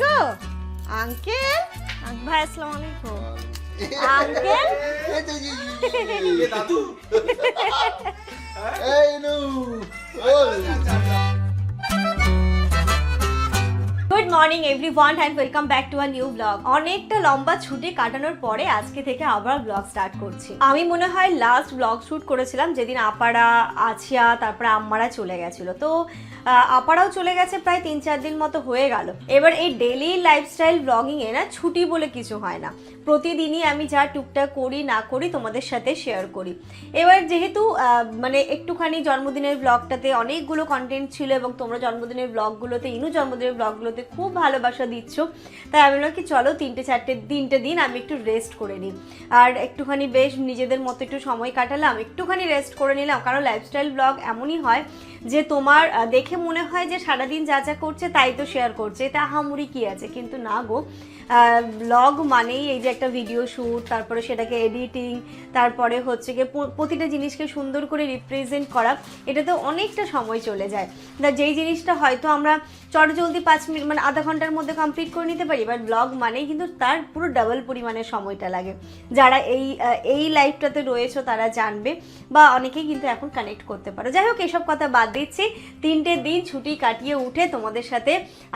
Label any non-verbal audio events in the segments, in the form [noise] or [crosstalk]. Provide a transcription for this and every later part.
গো। Uncle? ভাই আসসালামু আলাইকুম। [laughs] আঙ্কেল? এ দাদু। [laughs] এই নু ওই good morning everyone and welcome back to a new blog অনেকটা লম্বা ছুটি কাটানোর পরে আজকে থেকে আবার ব্লগ স্টার্ট করছি। আমি মনে হয় লাস্ট ব্লগ শুট করেছিলাম যেদিন আপারা আছিয়া তারপরে আম্মারা চলে গেছিল। তো আপারাও চলে গেছে প্রায় তিন চার দিন মতো হয়ে গেল। এবার এই ডেলি লাইফস্টাইল ব্লগিং এ না ছুটি বলে কিছু হয় না। প্রতিদিনই আমি যা টুকটাক করি, না করি তোমাদের সাথে শেয়ার করি। এবার যেহেতু মানে একটুখানি জন্মদিনের ব্লগটাতে অনেকগুলো কন্টেন্ট ছিল এবং তোমরা জন্মদিনের ব্লগগুলোতে ইনু জন্মদিনের ব্লগগুলোতে খুব ভালোবাসা দিচ্ছ, তাই আমি বললাম কি, চলো তিনটে চারটে তিনটে দিন আমি একটু রেস্ট করে নিই। আর একটুখানি বেশ নিজেদের মতো একটু সময় কাটালাম, একটুখানি রেস্ট করে নিলাম, কারণ লাইফস্টাইল ব্লগ এমনই হয় যে তোমার দেখে মনে হয় যে সারাদিন যা যা করছে তাই তো শেয়ার করছে। এটা হামুরি কি আছে? কিন্তু না গো। ব্লগ মানেই এই যে একটা ভিডিও শ্যুট তারপরে সেটাকে এডিটিং তারপরে হচ্ছে গিয়ে প্রতিটা জিনিসকে সুন্দর করে রিপ্রেজেন্ট করা। এটাতে অনেকটা সময় চলে যায়। যেই জিনিসটা হয়তো আমরা চট জলদি পাঁচ মিনিট মানে আধা ঘণ্টার মধ্যে কমপ্লিট করে নিতে পারি বাট ব্লগ মানেই কিন্তু তার পুরো ডাবল পরিমাণের সময়টা লাগে। যারা এই এই লাইফটাতে রয়েছে তারা জানবে, বা অনেকেই কিন্তু এখন কানেক্ট করতে পারো। যাই হোক, এসব কথা বাদ দিচ্ছি। তিনটে দিন ছুটি কাটিয়ে উঠে তোমাদের সাথে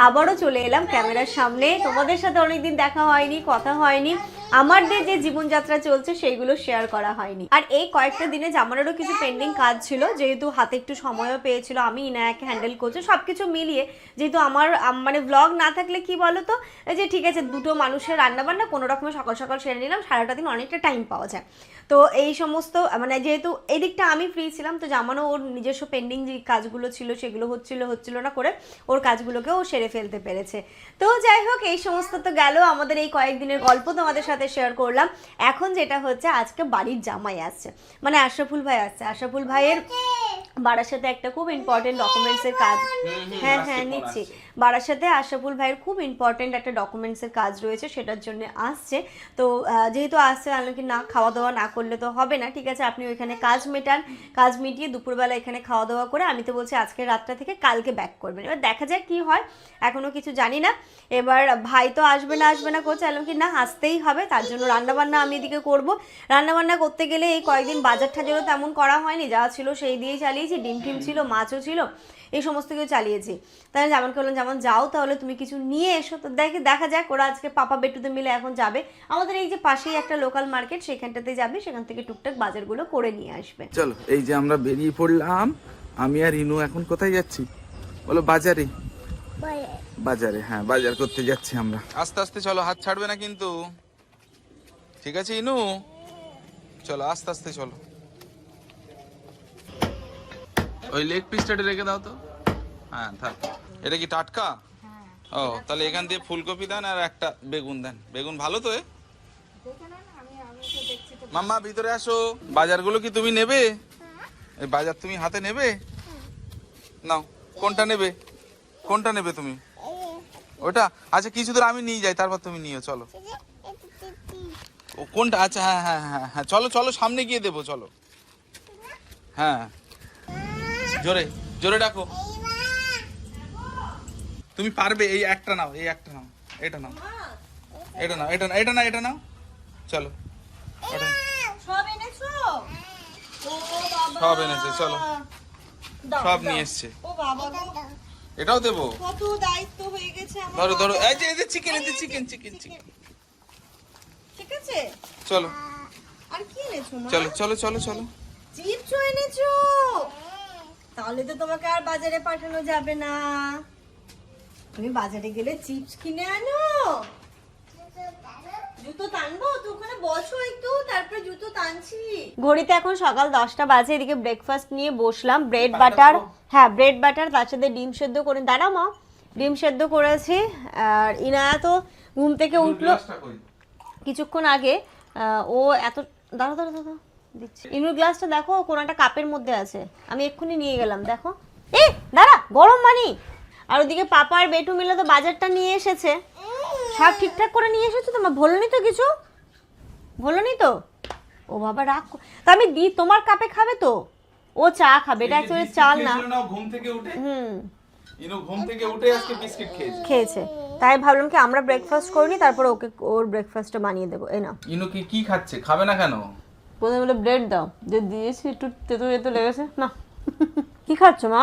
আবারও চলে এলাম ক্যামেরার সামনে। তোমাদের সাথে অনেকদিন দেখা হয়নি, কথা হয়নি। আমাদের যে জীবনযাত্রা চলছে, সেইগুলো শেয়ার করা হয়নি। আর এই কয়েকটা দিনে জামানেরও কিছু পেন্ডিং কাজ ছিল, যেহেতু হাতে একটু সময়ও পেয়েছিল, আমি, ইনায়াকে হ্যান্ডেল করছি সব কিছু মিলিয়ে যেহেতু আমার মানে ব্লগ না থাকলে কি বলো তো যে ঠিক আছে, দুটো মানুষের রান্নাবান্না, কোনো রকমের সকাল সকাল সেরে নিলাম, সারাটা দিন অনেকটা টাইম পাওয়া যায়। তো এই সমস্ত মানে যেহেতু এই দিকটা আমি ফ্রি ছিলাম তো জামানো ওর নিজস্ব পেন্ডিং যে কাজগুলো ছিল সেগুলো হচ্ছিল হচ্ছিল না করে ওর কাজগুলোকে ও সেরে ফেলতে পেরেছে। তো যাই হোক এই সমস্ত তো গেল। আমাদের এই কয়েকদিনের গল্প তোমাদের সাথে শেয়ার করলাম। এখন যেটা হচ্ছে আজকে বাড়ির জামাই আসছে। মানে আশরাফুল ভাই আসছে। আশরাফুল ভাইয়ের বারাসাতে একটা খুব ইম্পর্টেন্ট ডকুমেন্টসের কাজ হ্যাঁ হ্যাঁ নিচ্ছি। বারাসাতে আশরাফুল ভাইয়ের খুব ইম্পর্টেন্ট একটা ডকুমেন্টসের কাজ রয়েছে সেটার জন্য আসছে। তো যেহেতু আসছে আমি কি না খাওয়া দাওয়া না করলে তো হবে না, ঠিক আছে? আপনি ওইখানে কাজ মেটান, কাজ মিটিয়ে দুপুরবেলা এখানে খাওয়া দাওয়া করে আমি তো বলছি আজকে রাতটা থেকে কালকে ব্যাক করবেন। এবার দেখা যাক কি হয় এখনও কিছু জানি না। এবার ভাই তো আসবে না আসবে না করছে এলাম কি না, আসতেই হবে, তার জন্য রান্নাবান্না আমি এদিকে করব। রান্নাবান্না করতে গেলে এই কয়েকদিন বাজার টাজারও তেমন করা হয়নি, যা ছিল সেই দিয়েই চালিয়েছি, ডিম টিম ছিল, মাছও ছিল। এই সমস্ত কিছু চালিয়েছি। তাই যেমন বললাম যেমন যাও তাহলে তুমি কিছু নিয়ে এসো। তো দেখে দেখা যাক ওরা আজকে পাপা বেটুতে মিলে এখন যাবে। আমাদের এই যে পাশেই একটা লোকাল মার্কেট সেখানটাতে যাবে সেখান থেকে টুকটাক বাজারগুলো করে নিয়ে আসবে। চলো এই যে আমরা বেরিয়ে পড়লাম আমি আর ইনু এখন কোথায় যাচ্ছি? বলো বাজারে। বাজারে হ্যাঁ বাজার করতে যাচ্ছি আমরা। আস্তে আস্তে চলো হাত ছাড়বে না কিন্তু। ঠিক আছে ইনু? চলো আস্তে আস্তে চলো। ওই লেগ পিসটা রেখে দাও তো। হ্যাঁ থাক। এটা কি টাটকা? ও তাহলে এখান দিয়ে ফুলকপি দেন আর একটা বেগুন দেন। বেগুন ভালো তো এ? মাম্মা ভিতরে আসো। বাজারগুলো কি তুমি নেবে? এই বাজার তুমি হাতে নেবে? নাও কোনটা নেবে? কোনটা নেবে তুমি? ওটা? আচ্ছা কিছু দূর আমি নিয়ে যাই তারপর তুমি নিও চলো। ও কোনটা? আচ্ছা হ্যাঁ হ্যাঁ হ্যাঁ হ্যাঁ চলো চলো সামনে গিয়ে দেবো চলো। হ্যাঁ। জোরে জোরে ডাকো। তুমি পারবে এই একটা নাও এই একটা নাও এটা নাও। এটা নাও এটা এটা না এটা নাও। চলো। সব এনেছো? চলো। সব নিয়ে এসছে। এটাও দেবো। কত দায়িত্ব হয়ে গেছে ধরো ধরো। এই যে এই যে চিকেন এই যে চিকেন চিকেন চিকেন ঠিক আছে? চলো। আর কি এনেছো চলো চলো চলো চলো। চিপস এনেছো? তাহলে তো তোমাকে আর বাজারে পাঠানো যাবে না। তুমি বাজারে গেলে চিপস কিনে আনো। জুতো টানবো? তো ওখানে বসো একটু তারপরে জুতো টানছি। ঘড়িতে এখন সকাল দশটা বাজে এদিকে ব্রেকফাস্ট নিয়ে বসলাম। ব্রেড বাটার হ্যাঁ ব্রেড বাটার তার সাথে ডিম সেদ্ধ করে দাঁড়াও মা ডিম সেদ্ধ করেছি। আর ইনায়া তো ঘুম থেকে উঠল। কিছুক্ষণ আগে ও এত দাঁড়া দাঁড়া দাঁড়া দিচ্ছি। ইনুর গ্লাসটা দেখো কোন একটা কাপের মধ্যে আছে। আমি এক্ষুনি নিয়ে গেলাম দেখো। এ দাঁড়া গরম মানি। আর ওদিকে পাপা আর বেটু মিলে তো বাজারটা নিয়ে এসেছে। সব ঠিকঠাক করে নিয়ে এসেছ তোমার? বলনি তো কিছু? বলনি তো? ও বাবা রাগ তো আমি দি তোমার কাপে খাবে তো? ও চা খাবে এটা অ্যাকচুয়ালি চাল না। ঘুম থেকে উঠে? হুম। ইনু ঘুম থেকে উঠে আজকে বিস্কিট খেয়েছে। খেয়েছে। তাই ভাবলাম কি আমরা ব্রেকফাস্ট করিনি তারপর ওকে ওর ব্রেকফাস্টটা বানিয়ে দেবো। এই না ইনু কি কি খাচ্ছে? খাবে না কেন? প্রথমে বলে ব্রেড দাও। যে দিয়েছি একটু তেতো তেতো লেগেছে না। কি খাচ্ছ মা?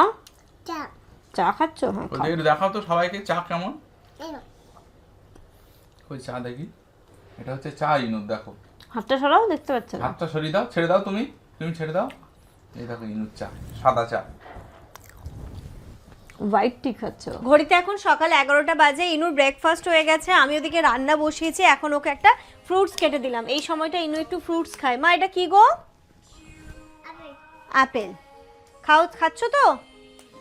চা। খাচ্ছ? হ্যাঁ দেখাও তো সবাইকে চা কেমন? ওই চা দেখি। এটা হচ্ছে চা ইনুর দেখো। হাতটা সরাও দেখতে পাচ্ছ না? হাতটা সরিয়ে দাও ছেড়ে দাও তুমি। তুমি ছেড়ে দাও। এই দেখো ইনুর চা সাদা চা। হোয়াইট টি খাচ্ছ? ঘড়িতে এখন সকাল এগারোটা বাজে ইনুর ব্রেকফাস্ট হয়ে গেছে আমি ওদিকে রান্না বসিয়েছি এখন ওকে একটা ফ্রুটস কেটে দিলাম। এই সময়টা ইনু একটু ফ্রুটস খায়। মা এটা কি গো? আপেল। খাও খাচ্ছ তো?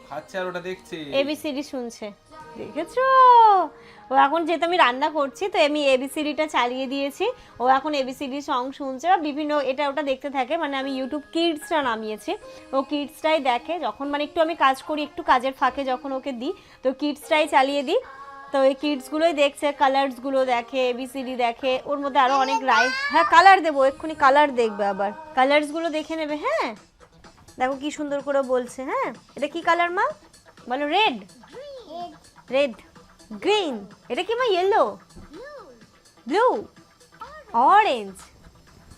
খাচ্ছে আর ওটা দেখছি। এবিসিডি শুনছে। দেখেছ? ও এখন যেহেতু আমি রান্না করছি তো আমি এবিসিডিটা চালিয়ে দিয়েছি। ও এখন এবিসিডি সং শুনছে বা বিভিন্ন এটা ওটা দেখতে থাকে। মানে আমি ইউটিউব কিডসটা নামিয়েছি। ও কিডসটাই দেখে। যখন মানে একটু আমি কাজ করি একটু কাজের ফাঁকে যখন ওকে দিই তো কিডসটাই চালিয়ে দিই। তো এই কিডসগুলোই দেখছে কালার্সগুলো দেখে এবিসিডি দেখে। ওর মধ্যে আরও অনেক রাইট হ্যাঁ কালার দেবো এক্ষুনি কালার দেখবে আবার। কালার্সগুলো দেখে নেবে হ্যাঁ। দেখো কি সুন্দর করে বলছে হ্যাঁ। এটা কি কালার মা? বলো রেড রেড গ্রিন এটা কি মা ইয়েলো ব্লু অরেঞ্জ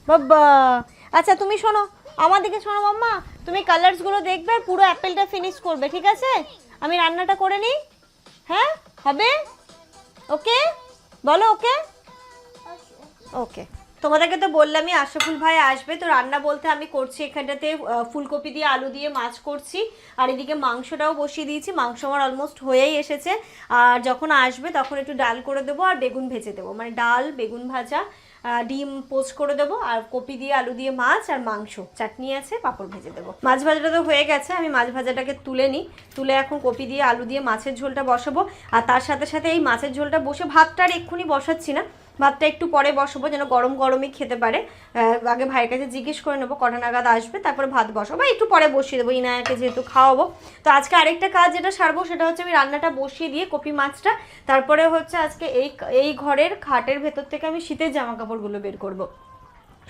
বাবা। আচ্ছা তুমি শোনো। আমার দিকে শোনো, মাম্মা। তুমি কালার্সগুলো দেখবে, পুরো অ্যাপেলটা ফিনিশ করবে, ঠিক আছে? আমি রান্নাটা করে নিই। হ্যাঁ? হবে? ওকে বলো ওকে ওকে তোমাদেরকে তো বললামই আশাফুল ভাই আসবে, তো রান্না বলতে আমি করছি এখানটাতে ফুলকপি দিয়ে আলু দিয়ে মাছ করছি, আর এদিকে মাংসটাও বসিয়ে দিয়েছি, মাংস আমার অলমোস্ট হয়েই এসেছে, আর যখন আসবে তখন একটু ডাল করে দেবো আর বেগুন ভেজে দেবো মানে ডাল, বেগুন ভাজা ডিম পোস্ট করে দেবো, আর কপি দিয়ে আলু দিয়ে মাছ আর মাংস, চাটনি আছে, পাঁপড় ভেজে দেবো। মাছ ভাজাটা তো হয়ে গেছে, আমি মাছ ভাজাটাকে তুলে নিই, তুলে এখন কপি দিয়ে আলু দিয়ে মাছের ঝোলটা বসাবো, আর তার সাথে সাথে এই মাছের ঝোলটা বসে ভাতটা আর এক্ষুনি বসাচ্ছি না ভাতটা একটু পরে বসাবো যেন গরম গরমই খেতে পারে। আগে ভাইয়ের কাছে জিজ্ঞেস করে নেব, কটা নাগাদ আসবে, তারপরে ভাত বসাবো। বা একটু পরে বসিয়ে দেবো, ইনায়াকে যেহেতু খাওয়াবো। তো আজকে আরেকটা কাজ যেটা সারবো, সেটা হচ্ছে আমি রান্নাটা বসিয়ে দিয়ে কপি মাছটা, তারপরে হচ্ছে আজকে এই এই ঘরের খাটের ভেতর থেকে আমি শীতের জামা কাপড়গুলো বের করব।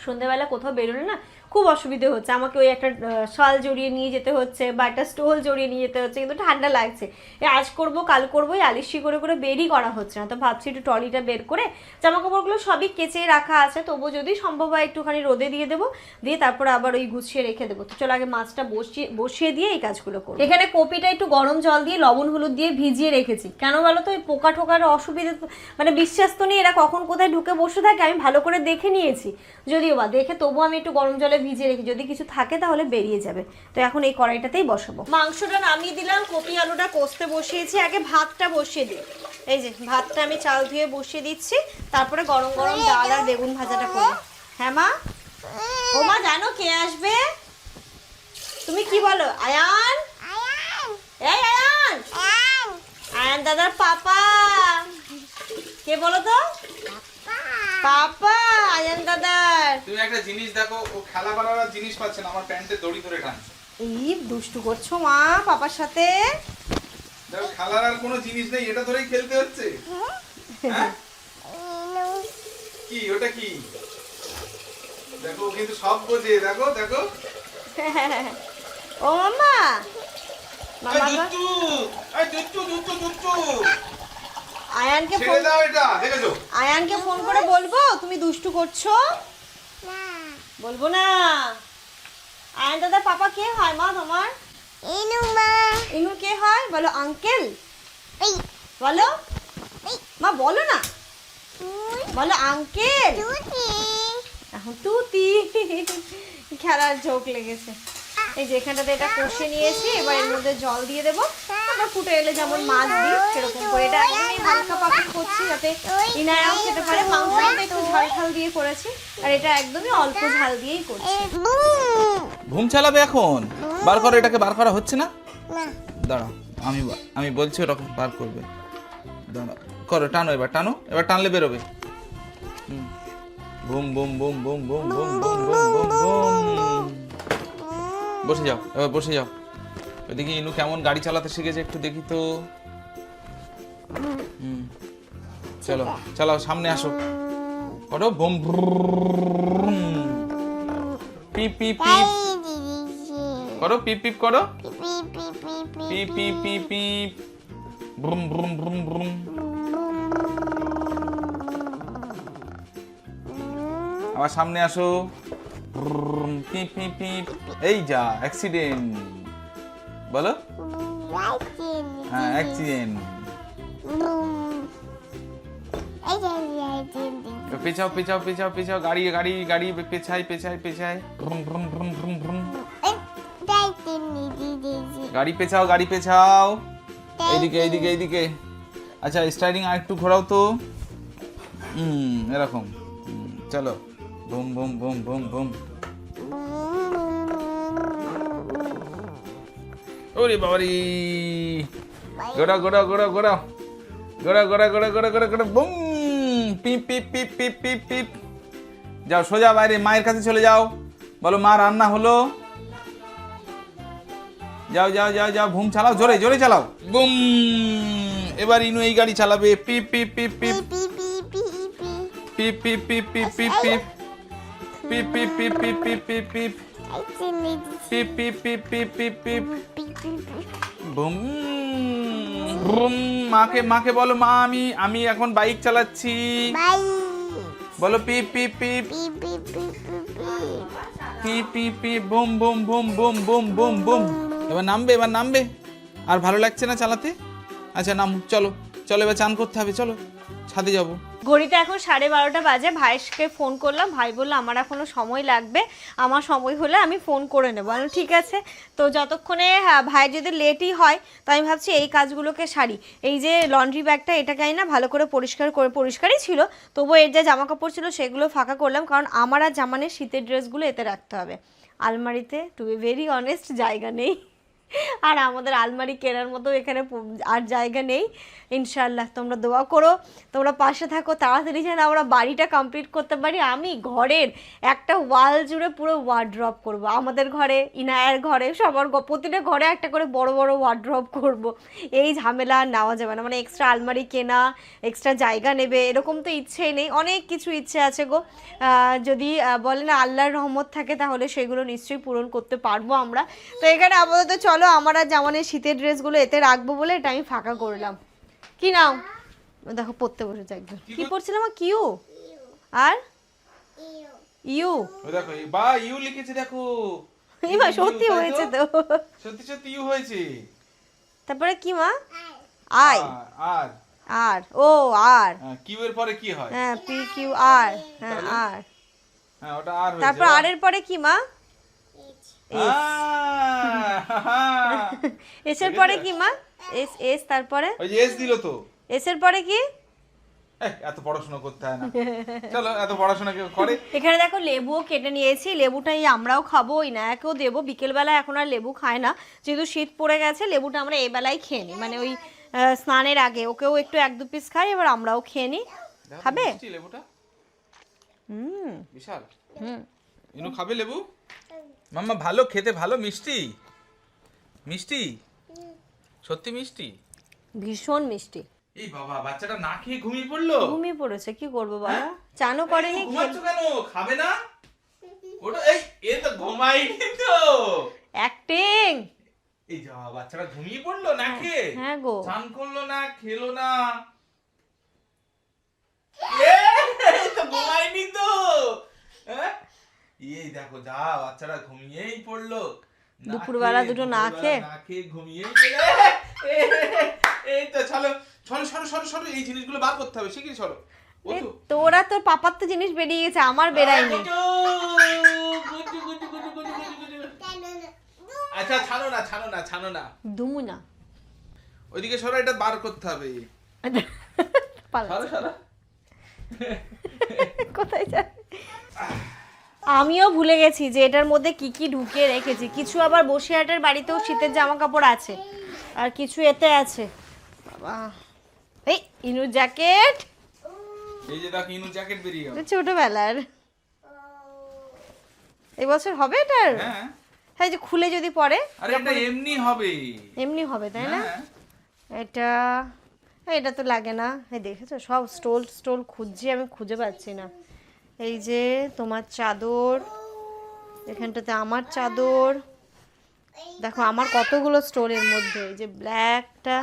সন্ধেবেলা কোথাও বেরোলে না খুব অসুবিধে হচ্ছে। আমাকে ওই একটা শাল জড়িয়ে নিয়ে যেতে হচ্ছে বা একটা স্টোল জড়িয়ে নিয়ে যেতে হচ্ছে, কিন্তু ঠান্ডা লাগছে। এ আজ করব, কাল করব, এই আলিশি করে করে বেরই করা হচ্ছে না। তো ভাবছি একটু ট্রলিটা বের করে জামা কাপড়গুলো সবই কেচে রাখা আছে, তবু যদি সম্ভব হয় একটুখানি রোদে দিয়ে দেবো, দিয়ে তারপর আবার ওই গুছিয়ে রেখে দেবো। তো চলো আগে মাছটা বসিয়ে বসিয়ে দিয়ে এই কাজগুলো করব এখানে কপিটা একটু গরম জল দিয়ে, লবণ হলুদ দিয়ে ভিজিয়ে রেখেছি। কেন বলো তো ওই পোকা ঠোকার অসুবিধা মানে বিশ্বাস তো নেই এরা কখন কোথায় ঢুকে বসে থাকে, আমি ভালো করে দেখে নিয়েছি। যদিও বা, দেখে তবু আমি একটু গরম জলে ভিজিয়ে রেখি যদি কিছু থাকে তাহলে বেরিয়ে যাবে। তো এখন এই কড়াইটাতেই বসাবো। মাংসটা নামিয়ে দিলাম কপি আলুটা কষতে বসিয়েছি। আগে ভাতটা বসিয়ে দিই। এই যে ভাতটা আমি চাল ধুয়ে বসিয়ে দিচ্ছি। তারপরে গরম গরম ডাল আর বেগুন ভাজাটা করি হ্যাঁ মা? ও মা জানো কে আসবে? তুমি কি বলো? আয়ান? এই আয়ান। আয়ান দাদার পাপা। কে বলো তো? পাপা আয়ান দাদার তুমি একটা জিনিস দেখো ও খেলা করার জিনিস পাচ্ছে না আমার প্যান্টে দড়ি ধরে টানছে। এই দুষ্টু করছ মা পাপার সাথে? দেখো খেলার আর কোনো জিনিস নেই এটা ধরেই খেলতে হচ্ছে। হ্যাঁ? কি ওটা কি? দেখো কিন্তু সব বোঝে দেখো দেখো। ও মামা। মামা দুষ্টু এই দুষ্টু দুষ্টু দুষ্টু। আয়ানকে ফোন দাও এটা দেখেছ? আয়ানকে ফোন করে বলব তুমি দুষ্টু করছ? না। বলব না। আয়ান দাদার পাপা কে হয় মা তোমার? ইনু মা। ইনু কে হয়? বলো আঙ্কেল? এই। বলো। মা বলো না। বলো আঙ্কেল? এখন তুতি। খেলার ঝোঁক লেগেছে। এই যেখানটাতে এটা কষে নিয়েছি এবার এর মধ্যে জল দিয়ে দেবো। তারপর ফুটে এলে যেমন মাছ দিই সেরকম করে। এটা একদমই হালকা পাকা করছি যাতে ইনায়াও খেতে পারে। মাংসটা একটু ঝাল ঝাল দিয়ে করেছি আর এটা একদমই অল্প ঝাল দিয়েই করছি। ঘুম চালাবে এখন? বার করো এটাকে বার করা হচ্ছে না? দাঁড়াও আমি আমি বলছি ওরকম বার করবে। দাঁড়াও করো টানো এবার টানো এবার টানলে বেরোবে। হুম। Boom boom boom boom boom boom boom boom boom boom. বসে যাও এবার বসে যাও। ওইদিকে ইনু কেমন গাড়ি চালাতে শিখেছে একটু দেখি তো। চলো চালাও সামনে আসো। করো বুম ব্রুম। পিপ পিপ করো, পিপ পিপ করো। পিপ পিপ পিপ পিপ। ব্রুম ব্রুম ব্রুম ব্রুম। আবার সামনে আসো। পিপ পিপ পিপ। এই যা, অ্যাক্সিডেন্ট। বলো। হ্যাঁ অ্যাক্সিডেন্ট পেছাও পেছাও পেছাও পেছাও গাড়ি গাড়ি গাড়ি পেছাই পেছাই পেছাই। ব্রুম ব্রুম ব্রুম ব্রুম গাড়ি পেছাও গাড়ি পেছাও। এইদিকে এইদিকে এইদিকে। আচ্ছা স্টাইরিং আর একটু ঘোরাও তো। হুম এরকম। চলো। Boom boom boom boom boom ওরে বাবারি গোড়া গোড়া গোড়া গোড়া গোড়া গোড়া গোড়া গোড়া গোড়া গোড়া বুম পিপ পিপ পিপ পিপ পিপ পিপ যাও সোজা বাইরে মায়ের কাছে চলে যাও বলো মা রান্না হলো যাও যাও যাও যাও ভুম চালাও জোরে জোরে চালাও বুম এবার ইনু এই গাড়ি চালাবে পিপ পিপ পিপ পিপ পিপ পিপ পিপ পিপ পিপ পিপ পিপ পিপ পিপ পিপ পিপ পিপ পিপ পিপ পিপ পিপ পিপ পিপ বুম বুম মাকে মাকে বলো, মা, আমি আমি এখন বাইক চালাচ্ছি। বলো পিপ পিপ পিপ পিপ পিপ পিপ boom boom boom boom boom boom boom এবার নামবে এবার নামবে। আর ভালো লাগছে না চালাতে? আচ্ছা নাম চলো। চলো, এবার চান করতে হবে, চলো। ছাদে যাব। ঘড়িতে এখন সাড়ে বারোটা বাজে ভাইকে ফোন করলাম। ভাই বলল আমার এখনও সময় লাগবে। আমার সময় হলে আমি ফোন করে নেব। আমি ঠিক আছে। তো যতক্ষণে হ্যাঁ, ভাই যদি লেটই হয় তো আমি ভাবছি এই কাজগুলোকে সারি। এই যে লন্ড্রি ব্যাগটা এটাকে না ভালো করে পরিষ্কার করে পরিষ্কারই ছিল। তবুও এর যে জামা কাপড় ছিল সেগুলো ফাঁকা করলাম। কারণ আমার আর জামানের শীতের ড্রেসগুলো এতে রাখতে হবে। আলমারিতে টু বি ভেরি অনেস্ট জায়গা নেই। আর আমাদের আলমারি কেনার মতো এখানে আর জায়গা নেই। ইনশাল্লাহ তোমরা দোয়া করো। তোমরা পাশে থাকো, তাড়াতাড়ি যেন আমরা বাড়িটা কমপ্লিট করতে পারি। আমি ঘরের একটা ওয়াল জুড়ে পুরো ওয়ার্ড্রপ করব। আমাদের ঘরে, ইনায়ের ঘরে, সবার প্রতিটা ঘরে একটা করে বড় বড় ওয়ার্ড্রপ করব। এই ঝামেলা নেওয়া যাবে না। মানে এক্সট্রা আলমারি কেনা এক্সট্রা জায়গা নেবে, এরকম তো ইচ্ছেই নেই। অনেক কিছু ইচ্ছে আছে গো। যদি বলে না আল্লাহর রহমত থাকে, তাহলে সেগুলো নিশ্চয়ই পূরণ করতে পারব আমরা। তো এখানে আপাতত চলো। আমার আর জামানের শীতের ড্রেসগুলো এতে রাখব বলে এটা আমি ফাঁকা করলাম। কি নাও? দেখো পড়তে বসেছে একজন। কি পড়ছিলাম কিউ? আর? ইউ। দেখো বা ইউ লিখেছে দেখো। [laughs] সত্যি হয়েছে তো। সত্যি সত্যি ইউ হয়েছে। তারপরে কি মা? I. R, R R. O R. Q এর পরে কি হয়? হ্যাঁ পি কিউ আর। হ্যাঁ আর। হ্যাঁ ওটা আর তারপর আর এর পরে কি মা? এস এর পরে কি মা? এস এস তারপরে? ওই এস দিল তো। এস এর পরে কি? এত পড়াশোনা করতে হয় না। চলো এত পড়াশোনা কেউ করে? এখানে দেখো লেবুও কেটে নিয়েছি লেবুটাই আমরাও খাব ইনায়াকেও দেবো বিকেলবেলা এখন আর লেবু খায় না। যেহেতু শীত পড়ে গেছে লেবুটা আমরা এই বেলায় খেয়ে নিই। মানে ওই স্নানের আগে ওকেও একটু এক দু পিস খাই এবার আমরাও খেয়ে নিই। খাবে? লেবুটা। হুম। বিশাল। হুম। ইনু খাবে লেবু? মাম্মা ভালো খেতে ভালো মিষ্টি? মিষ্টি? সত্যি মিষ্টি? ভীষণ মিষ্টি। এই বাবা বাচ্চাটা না খেয়ে ঘুমিয়ে পড়ল? ঘুমিয়ে পড়েছে কি করব বাবা চানও করেনি ঘুমাচ্ছ কেন? খাবে না? ওটা এই এ তো ঘুমাইনি তো। অ্যাক্টিং! এই যা বাচ্চাটা ঘুমিয়ে পড়ল না খেয়ে? হ্যাঁ গো। চান করল না খেলো না। এ, তো ঘুমায়নি তো। হ্যাঁ? এই দেখো যা বাচ্চারা ঘুমিয়েই পড়ল। দুপুরবেলা দুটো না খেয়ে? না খেয়ে ঘুমিয়েই এই তো চলো চলো সরো সরো সরো এই জিনিসগুলো বার করতে হবে শিগগিরি সরো এ, ওঠো। তোরা তোর পাপার তো জিনিস বেরিয়ে গেছে আমার বেরায়নি। আচ্ছা ছাড়ো না ছাড়ো না ছাড়ো না। দুমু না। ওইদিকে সরো এটা বার করতে হবে। সরো সরো। কোথায় যাবে আমিও ভুলে গেছি যে এটার মধ্যে কি কি ঢুকিয়ে রেখেছি। কিছু আবার বসিরহাটের বাড়িতেও শীতের জামা কাপড় আছে। আর কিছু এতে আছে। বাবা। এই ইনু জ্যাকেট। এই যে দেখো ইনু জ্যাকেট বেরিয়ে গেল। ছোটবেলার। এই বছর হবে এটার? হ্যাঁ। হ্যাঁ যে খুলে যদি পরে আরে এটা এমনি হবে। এমনি হবে তাই না? হ্যাঁ। এটা এটা তো লাগে না। এই দেখেছ সব স্টোল স্টোল খুঁজছি আমি খুঁজে পাচ্ছি না। এই যে তোমার চাদর এখানটাতে আমার চাদর। দেখো আমার কতগুলো স্টোরের মধ্যে এই যে ব্ল্যাকটা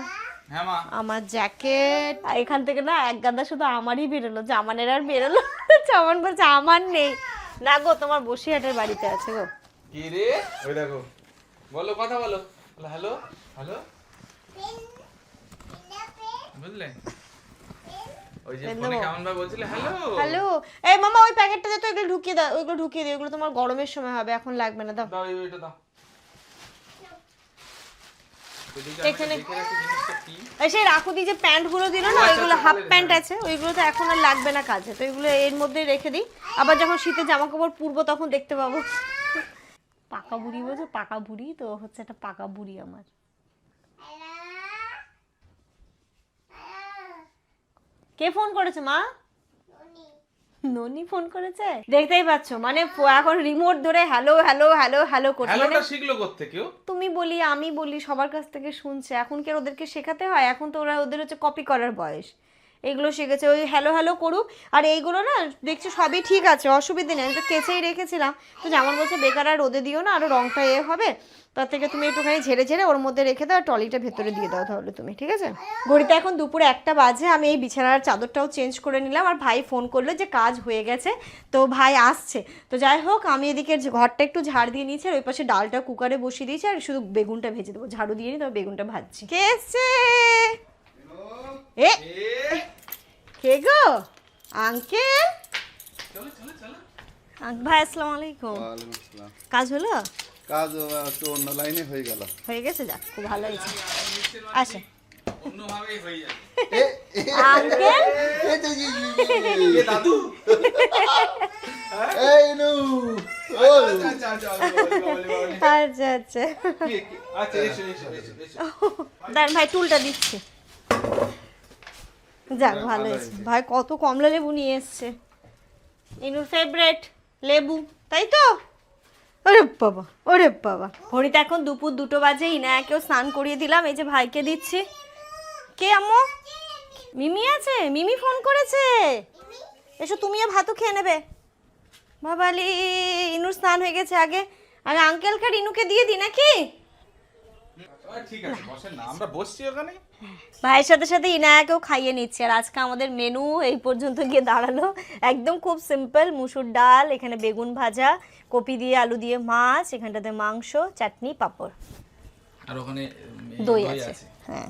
হ্যাঁ আমার জ্যাকেট এখান থেকে না এক গাদা শুধু আমারই বেরোলো জামানের আর বেরোলো [laughs] জামান বলছে আমার নেই। না গো তোমার বসিরহাটের বাড়িতে আছে গো। কি রে? ওই দেখো। বলো কথা বলো। হ্যালো? হ্যালো? বুঝলে? ওই যে ফোনে কেমন ভাবে বলছিলে হ্যালো হ্যালো এই মামা ওই প্যাকেটটা তো এগুলো ঢুকিয়ে দাও ওইগুলো ঢুকিয়ে দিও তোমার গরমের সময় হবে এখন লাগবে না দাও। দাও এই দাও। এখানে- আমাকে দেখে রাখো জিনিসটা সেই রাখুদি যে প্যান্টগুলো দিল না ওইগুলো হাফ প্যান্ট আছে ওইগুলো তো এখন আর লাগবে না কাজে তো এগুলো এর মধ্যে রেখে দিই। আবার যখন শীতে জামা কাপড় পুরবো তখন দেখতে পাবো। পাকা বুড়ি বলছো পাকা বুড়ি তো হচ্ছে একটা পাকা বুড়ি আমার। কে ফোন করেছে মা? ননি। ফোন করেছে? দেখতেই পাচ্ছ মানে এখন রিমোট ধরে হ্যালো হ্যালো হ্যালো হ্যালো করছে। মানে শিখলো কোত্থেকে কেউ তুমি বলি আমি বলি সবার কাছ থেকে শুনছে। এখন কি আর ওদেরকে শেখাতে হয়? এখন তো ওরা ওদের হচ্ছে কপি করার বয়স। এগুলো শিখেছে। ওই হ্যালো হ্যালো করুক। আর এইগুলো না, দেখছি সবই ঠিক আছে, অসুবিধে নেই। আমি তো কেচেই রেখেছিলাম। তো যেমন বলছে, বেকার আর রোদে দিও না আরও রঙটা এ হবে। তার থেকে তুমি একটুখানি ঝেড়ে ঝেড়ে ওর মধ্যে রেখে দাও টলিটা ভেতরে দিয়ে দাও তাহলে তুমি, ঠিক আছে? ঘড়িতে এখন দুপুরে একটা বাজে, আমি এই বিছানার চাদরটাও চেঞ্জ করে নিলাম। আর ভাই ফোন করল যে কাজ হয়ে গেছে, তো ভাই আসছে। তো যাই হোক, আমি এদিকে ঘরটা একটু ঝাড় দিয়ে নিয়েছি, আর ওই পাশে ডালটা কুকারে বসিয়ে দিয়েছি, আর শুধু বেগুনটা ভেজে দেবো। ঝাড়ু দিয়ে নি, তবে বেগুনটা ভাজছি। কে এ? কে গো আঙ্কেল চলো চলো চলো আঙ্ক ভাই আসসালামু আলাইকুম কাজ হলো কাজ একটু অন্য লাইনে হয়ে গেল হয়ে গেছে যাক খুব ভালো হয়েছে আচ্ছা হয়ে ওল। আচ্ছা আচ্ছা আচ্ছা। আচ্ছা আচ্ছা? আচ্ছা ভাই টুলটা দিচ্ছি যাক ভালো হয়েছে। ভাই কত কমলা লেবু নিয়ে এসছে। ইনুর ফেভারেট লেবু তাই তো? ওরে বাবা ওরে বাবা। ঘড়িতে এখন দুপুর দুটো বাজে ইনায়াকেও স্নান করিয়ে দিলাম এই যে ভাইকে দিচ্ছি। কে আম্মু? মিমি আছে? মিমি ফোন করেছে। এসো তুমিও ভাতও খেয়ে নেবে। বাবালি ইনুর স্নান হয়ে গেছে আগে। আগে আঙ্কেলকে আর ইনুকে দিয়ে দিই নাকি? ঠিক আছে বসেন না আমরা বসছি ওখানে ভাইয়ের সাথে সাথে ইনায়াকেও খাইয়ে নিচ্ছি আর আজকে আমাদের মেনু এই পর্যন্ত গিয়ে দাঁড়াল। একদম খুব সিম্পল মুসুর ডাল এখানে বেগুন ভাজা কপি দিয়ে আলু দিয়ে মাছ এখানটাতে মাংস চাটনি পাঁপড়। আর ওখানে দই আছে হ্যাঁ।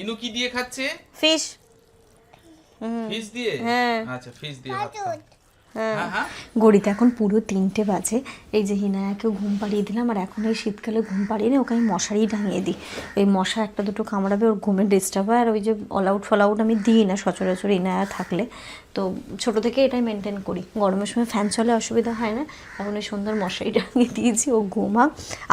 ইনু কি দিয়ে খাচ্ছে? ফিশ। ফিশ দিয়ে? হ্যাঁ। আচ্ছা ফিশ দিয়ে হ্যাঁ গড়িতে এখন পুরো তিনটে বাজে। এই যে হিনায়াকেও ঘুম পাড়িয়ে দিলাম আর এখন এই শীতকালে ঘুম পাড়িয়ে নিয়ে ওকে আমি মশারি টাঙিয়ে দিই। ওই মশা একটা দুটো কামড়াবে ওর ঘুমে ডিস্টার্ব হয় আর ওই যে অল আউট ফল আউট আমি দিই না সচরাচর হিনায়া থাকলে। তো ছোট থেকে এটাই মেনটেন করি। গরমের সময় ফ্যান চলে অসুবিধা হয় না। এখন ওই সুন্দর মশারি টাঙিয়ে [laughs] দিয়েছি ও ঘুমা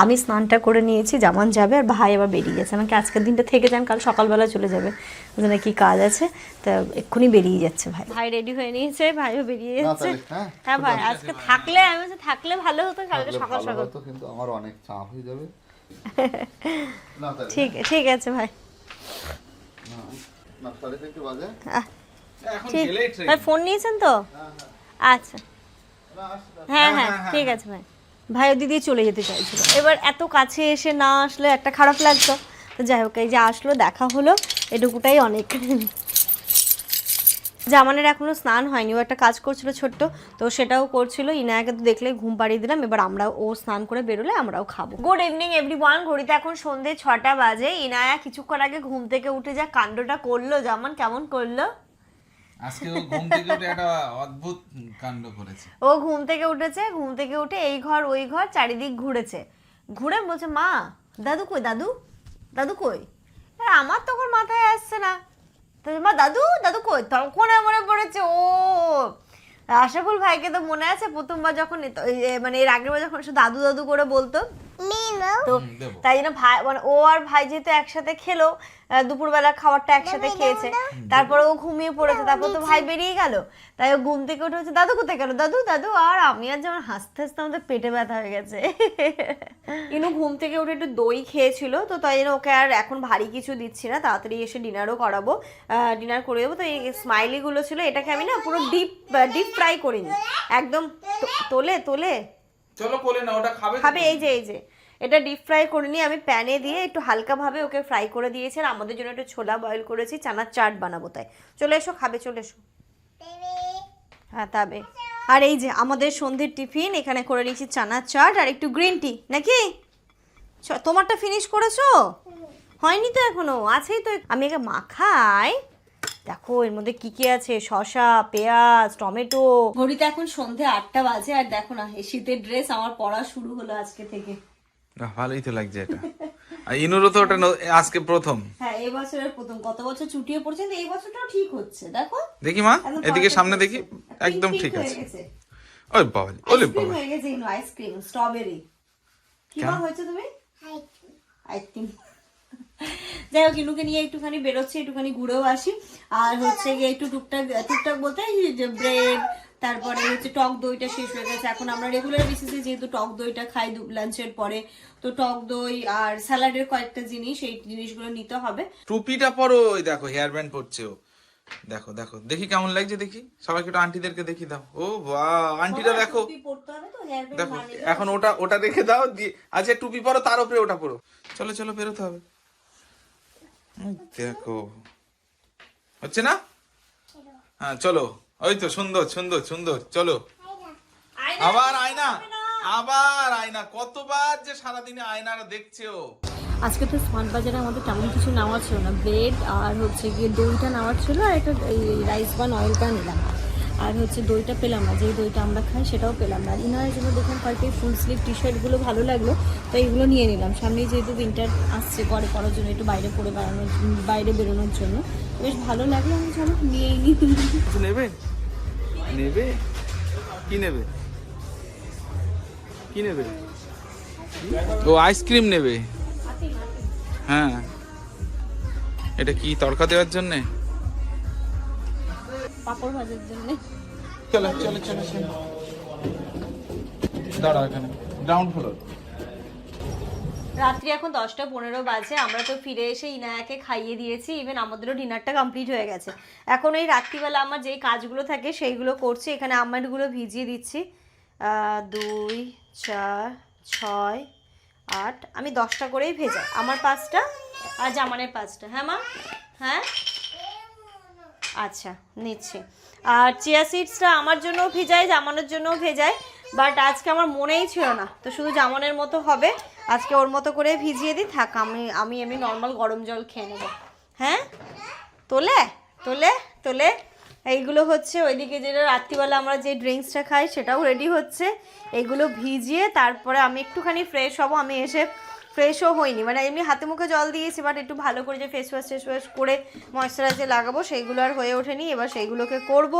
আমি স্নানটা করে নিয়েছি জামান যাবে আর ভাই আবার বেরিয়ে গেছে আমাকে আজকের দিনটা থেকে যান কাল সকালবেলা চলে যাবে। ওখানে কি কাজ আছে তা এক্ষুনি বেরিয়ে যাচ্ছে ভাই। ভাই রেডি হয়ে নিয়েছে ভাইও বেরিয়ে যাচ্ছে। হ্যাঁ হ্যাঁ ভাই আজকে থাকলে আমি বলছি থাকলে ভালো হতো কালকে সকাল সকাল। হতো, কিন্তু আমার অনেক চাপ হয়ে যাবে। [laughs] ঠিক ঠিক আছে ভাই। না, বাজে। ঠিক। ভাই ফোন নিয়েছেন তো? আচ্ছা। না আসছি না। হ্যাঁ হ্যাঁ ঠিক আছে ভাই। ভাই ও দিদি চলে যেতে চাইছিল। এবার এত কাছে এসে না আসলে একটা খারাপ লাগতো। তো যাই হোক এই যে আসলো দেখা হলো। এটুকুটাই অনেক। জামানের এখনও স্নান হয়নি। ও একটা কাজ করছিল ছোট্ট তো সেটাও করছিল। ইনায়াকে তো দেখলে ঘুম পাড়িয়ে দিলাম। এবার আমরা ও স্নান করে বেরোলে আমরাও খাব। গুড ইভিনিং এভরি ওয়ান ঘড়িতে এখন সন্ধে ছটা বাজে। ইনায়া কিছুক্ষণ আগে ঘুম থেকে উঠে যা কাণ্ডটা করল। জামান কেমন করল? আজকে ও ঘুম থেকে উঠে একটা অদ্ভুত কাণ্ড করেছে। ও ঘুম থেকে উঠেছে, ঘুম থেকে উঠে এই ঘর, ওই ঘর, চারিদিক ঘুরেছে। ঘুরে বলছে, মা, দাদু কই, দাদু? দাদু কই? আরে আমার তখন মাথায় আসছে না। তো, মা, দাদু দাদু কই? তখন মনে পড়েছে, ও, আশাফুল ভাইকে তো মনে আছে, প্রথমবার যখন মানে এর আগের বার যখন দাদু দাদু করে বলতো তো। তাই জন্য ভাই মানে ও আর ভাই যেহেতু একসাথে খেলো দুপুরবেলা খাবারটা একসাথে খেয়েছে। তারপরে ও ঘুমিয়ে পড়েছে তারপর তো ভাই বেরিয়ে গেল। তাই ও ঘুম থেকে উঠে হচ্ছে দাদু কোথায় গেল? দাদু দাদু আর আমি আর যেমন হাসতে হাসতে আমাদের পেটে ব্যথা হয়ে গেছে। ইনু ঘুম থেকে উঠে একটু দই খেয়েছিল তো তাই জন্য ওকে আর এখন ভারী কিছু দিচ্ছি না। তাড়াতাড়ি এসে ডিনারও করাবো। ডিনার করে দেবো। তো এই স্মাইলিগুলো ছিল এটাকে আমি না পুরো ডিপ ডিপ ফ্রাই করিনি। একদম তোলে তোলে। চলো কোলে না ওটা খাবে খাবে এই যে এই যে। এটা ডিপ ফ্রাই করে নিয়ে আমি প্যানে দিয়ে একটু হালকাভাবে ওকে ফ্রাই করে দিয়েছি আর আমাদের জন্য একটু ছোলা বয়েল করেছি চানার চাট বানাবো তাই। চলে এসো খাবে চলে এসো। হ্যাঁ তবে। আর এই যে আমাদের সন্ধ্যের টিফিন এখানে করে নিয়েছি চানার চাট আর একটু গ্রিন টি নাকি? তোমারটা ফিনিশ করেছ? হয়নি তো এখনও আছেই তো। আমি একে মাখাই। দেখো এর মধ্যে কি কি আছে? শসা পেঁয়াজ টমেটো। ঘড়িতে এখন সন্ধে আটটা বাজে আর দেখো না এই শীতের ড্রেস আমার পরা শুরু হলো আজকে থেকে। ভালোই তো লাগছে এটা। আর ইনুরও তো ওটা আজকে প্রথম। হ্যাঁ এই বছরের প্রথম। কত বছর ছুটিয়ে পড়ছে এই বছরটাও ঠিক হচ্ছে দেখো। দেখি মা এদিকে সামনে দেখি একদম ঠিক আছে। ওই বাবা ওলে বাবা। হয়ে গেছে ইনো আইসক্রিম স্ট্রবেরি কি হয়েছে তুমি? আইসক্রিম যাই হোক ইনুকে নিয়ে একটুখানি বেরোচ্ছে একটুখানি ঘুরেও আসি। আর হচ্ছে গিয়ে একটু টুকটাক টুকটাক বলতে ব্রেড তারপরে হচ্ছে টক দইটা শেষ হয়ে গেছে। এখন আমরা রেগুলার বেসিসে যেহেতু টক দইটা খাই লাঞ্চের পরে তো টক দই আর স্যালাডের কয়েকটা জিনিস এই জিনিসগুলো নিতে হবে। টুপিটা পরো ওই দেখো হেয়ার ব্যান্ড পরছে ও। দেখো দেখো দেখি কেমন লাগছে দেখি। সবাইকে একটু আন্টিদেরকে দেখি দাও। ও বাহ আন্টিটা দেখো। টুপি পরতে হবে তো হেয়ার দেখো এখন ওটা ওটা দেখে দাও দিয়ে আচ্ছা টুপি পরো তার উপরে ওটা পরো। চলো চলো বেরোতে হবে। দেখো। হচ্ছে না? হ্যাঁ চলো। ওই তো সুন্দর সুন্দর সুন্দর। চলো। আবার আয়না। আবার আয়না। কতবার যে সারাদিনে আয়নারা দেখছে ও আজকে তো স্মান বাজারে আমাদের তেমন কিছু নেওয়া ছিল না। ব্রেড আর হচ্ছে গিয়ে দইটা নেওয়ার ছিল আর একটা এই রাইস বান অয়েলটা নিলাম আর হচ্ছে দইটা পেলাম না যেই দইটা আমরা খাই সেটাও পেলাম না। ইনারের জন্য দেখুন কয়েকটি ফুল স্লিভ টি শার্টগুলো ভালো লাগল তো এইগুলো নিয়ে নিলাম। সামনে যেহেতু উইন্টার আসছে ঘরে পড়ার জন্য একটু বাইরে পরে বেড়ানোর বাইরে বেরোনোর জন্য। বেশ ভালো লাগল আমি চলো নিয়েই নিই নেবে? নেবে? কি নেবে? কি নেবে? ও আইসক্রিম নেবে। হ্যাঁ। এটা কি তড়কা দেওয়ার জন্য? পাপড় ভাজার জন্য। চলো চলো চলো চলো। দাঁড়া এখানে। গ্রাউন্ড ফ্লোর রাত্রি এখন দশটা পনেরো বাজে আমরা তো ফিরে এসে ইনায়াকে খাইয়ে দিয়েছি ইভেন আমাদেরও ডিনারটা কমপ্লিট হয়ে গেছে। এখন এই রাত্রিবেলা আমার যেই কাজগুলো থাকে সেইগুলো করছি এখানে আমারগুলো ভিজিয়ে দিচ্ছি। দুই চার ছয় আট আমি দশটা করেই ভেজাই আমার পাঁচটা আর জামানের পাঁচটা। হ্যাঁ মা? হ্যাঁ? আচ্ছা নিচ্ছি। আর চিয়া সিডসটা আমার জন্যও ভেজাই জামানোর জন্যও ভেজাই বাট আজকে আমার মনেই ছিল না। তো শুধু জামানের মতো হবে, আজকে ওর মতো করে ভিজিয়ে দিই, থাক, আমি আমি এমনি নর্মাল গরম জল খেয়ে নেব। হ্যাঁ? তোলে তোলে তোলে। এইগুলো হচ্ছে ওইদিকে যেটা রাত্রিবেলা আমরা যে ড্রিঙ্কসটা খাই, সেটাও রেডি হচ্ছে। এগুলো ভিজিয়ে তারপরে আমি একটুখানি ফ্রেশ হব, আমি এসে ফ্রেশও হইনি মানে এমনি হাতে মুখে জল দিয়েছি বাট একটু ভালো করে যে ফেস ওয়াশ ফেস ওয়াশ করে ময়শ্চারাইজার লাগাবো সেইগুলো আর হয়ে ওঠেনি। এবার সেইগুলোকে করব।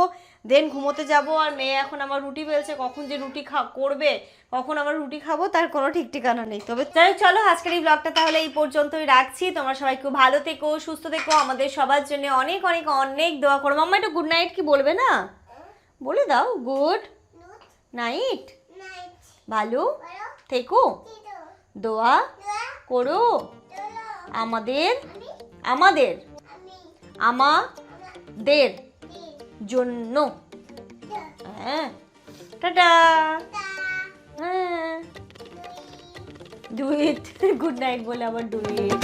দেন ঘুমোতে যাব। আর মেয়ে এখন আমার রুটি বেলছে কখন যে রুটি খা করবে কখন আমার রুটি খাব তার কোনো ঠিক ঠিকানা নেই। তবে হোক, চলো আজকের এই ব্লগটা তাহলে এই পর্যন্তই রাখছি। তোমরা সবাই খুব ভালো থেকো সুস্থ থেকো। আমাদের সবার জন্য অনেক অনেক অনেক দোয়া করো। মাম্মা একটু গুড নাইট কি বলবে না? বলে দাও গুড নাইট ভালো থেকো। দোয়া করো। আমাদের আমাদের আমাদের জন্য। হ্যাঁ। টাটা। হ্যাঁ। ডু গুড নাইট বলে আবার ডু ইট